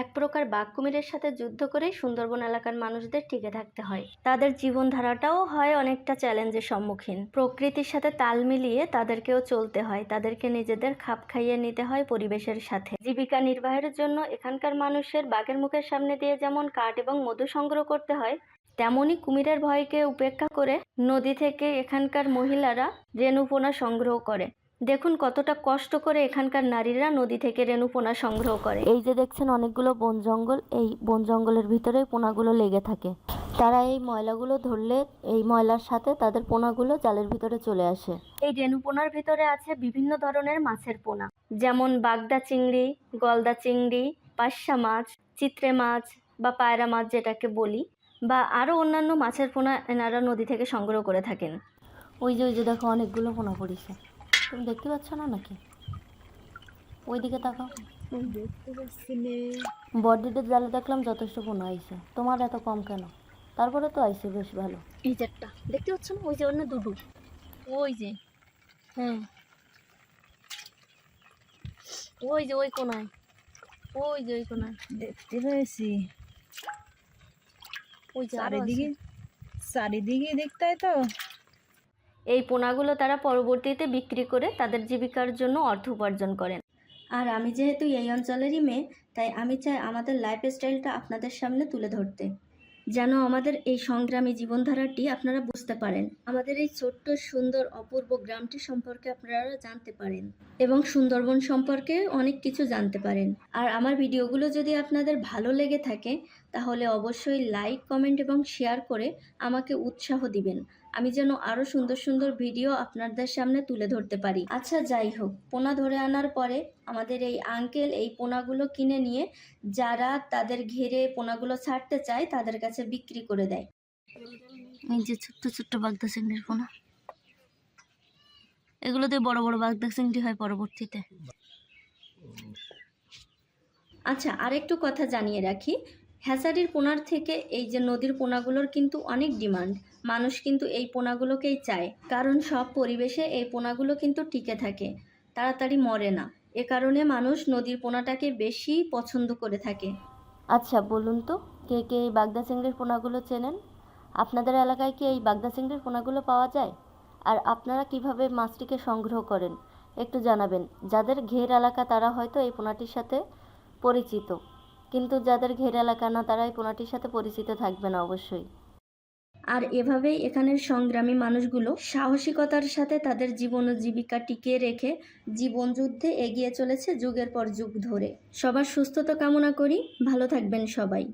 এক প্রকার বাঘ কুমিরের সাথে যুদ্ধ করেই সুন্দরবন এলাকার মানুষদের টিকে থাকতে হয়। তাদের জীবনধারাটাও হয় অনেকটা চ্যালেঞ্জের সম্মুখীন। প্রকৃতির সাথে তাল মিলিয়ে তাদেরকেও চলতে হয়, তাদেরকে নিজেদের খাপ খাইয়ে নিতে হয় পরিবেশের সাথে। জীবিকা নির্বাহের জন্য এখানকার মানুষের বাঘের মুখের সামনে দিয়ে যেমন কাঠ এবং মধু সংগ্রহ করতে হয় তেমনই কুমিরের ভয়কে উপেক্ষা করে নদী থেকে এখানকার মহিলারা রেণুপোনা সংগ্রহ করে। দেখুন কতটা কষ্ট করে এখানকার নারীরা নদী থেকে রেণুপোনা সংগ্রহ করে। এই যে দেখছেন অনেকগুলো বন জঙ্গল এই বন জঙ্গলের ভিতরে পোনাগুলো লেগে থাকে। তারা এই ময়লাগুলো ধরলে এই ময়লার সাথে তাদের পোনাগুলো জালের ভিতরে চলে আসে। এই রেণুপোনার ভিতরে আছে বিভিন্ন ধরনের মাছের পোনা। যেমন বাগদা চিংড়ি গলদা চিংড়ি পার্শা মাছ চিত্রে মাছ বা পায়রা মাছ যেটাকে বলি বা আরও অন্যান্য মাছের পোনা এনারা নদী থেকে সংগ্রহ করে থাকেন। ওই যে ওই যে দেখো অনেকগুলো পোনা পড়েছে। তুমি দেখতে পাচ্ছ না নাকি? ওইদিকে তাকাও। দেখতে পাচ্ছি নে জালে দেখলাম যথেষ্ট পোনা আইছে। তোমার এত কম কেন? তারপরে তো আইছে বেশ ভালো। এই যে একটা দেখতে পাচ্ছ না? ওই যে অন্য দুটো। ওই যে। হ্যাঁ। ওই যে ওই কোনায়। ওই যে ওই কোনায়। দেখতে পেয়েছি। ওই যে আরও চারিদিকে। চারিদিকে দেখতে হয় তো? এই পোনাগুলো তারা পরবর্তীতে বিক্রি করে তাদের জীবিকার জন্য অর্থ উপার্জন করেন। আর আমি যেহেতু এই অঞ্চলেরই মেয়ে, তাই আমি চাই আমাদের লাইফস্টাইলটা আপনাদের সামনে তুলে ধরতে, যেন আমাদের এই সংগ্রামী জীবনধারাটি আপনারা বুঝতে পারেন। আমাদের এই ছোট্ট, সুন্দর, অপূর্ব গ্রামটি সম্পর্কে আপনারা জানতে পারেন এবং সুন্দরবন সম্পর্কে অনেক কিছু জানতে পারেন। আর আমার ভিডিওগুলো যদি আপনাদের ভালো লেগে থাকে, তাহলে অবশ্যই লাইক কমেন্ট এবং শেয়ার করে আমাকে উৎসাহ দিবেন। আমি যেন আরও সুন্দর সুন্দর ভিডিও আপনাদের সামনে তুলে ধরতে পারি। আচ্ছা যাই হোক পোনা ধরে আনার পরে আমাদের এই আঙ্কেল এই পোনাগুলো কিনে নিয়ে যারা তাদের ঘেরে পোনাগুলো ছাড়তে চায় তাদের কাছে বিক্রি করে দেয়। এই যে ছোট্ট ছোট্ট বাগদা চিংড়ির পোনা। এগুলো দিয়ে বড় বড় বাগদা চিংড়ি হয় পরবর্তীতে। আচ্ছা আরেকটু কথা জানিয়ে রাখি। হ্যাচারির পোনার থেকে এই যে নদীর পোনাগুলোর কিন্তু অনেক ডিমান্ড। মানুষ কিন্তু এই পোনাগুলোকেই চায়। কারণ সব পরিবেশে এই পোনাগুলো কিন্তু টিকে থাকে। তাড়াতাড়ি মরে না। এ কারণে মানুষ নদীর পোনাটাকে বেশি পছন্দ করে থাকে। আচ্ছা বলুন তো, কে কে এই বাগদা চিংড়ির পোনাগুলো চেনেন? আপনাদের এলাকায় কি এই বাগদা চিংড়ির পোনাগুলো পাওয়া যায়? আর আপনারা কীভাবে মাছটিকে সংগ্রহ করেন? একটু জানাবেন। যাদের ঘের এলাকা, তারা হয়তো এই পোনাটির সাথে পরিচিত। কিন্তু যাদের ঘের এলাকা না তারা এই পোনাটির সাথে পরিচিত থাকবে না অবশ্যই। আর এভাবেই এখানের সংগ্রামী মানুষগুলো সাহসিকতার সাথে তাদের জীবন ও জীবিকা টিকিয়ে রেখে জীবন যুদ্ধে এগিয়ে চলেছে যুগের পর যুগ ধরে। সবার সুস্থতা কামনা করি। ভালো থাকবেন সবাই।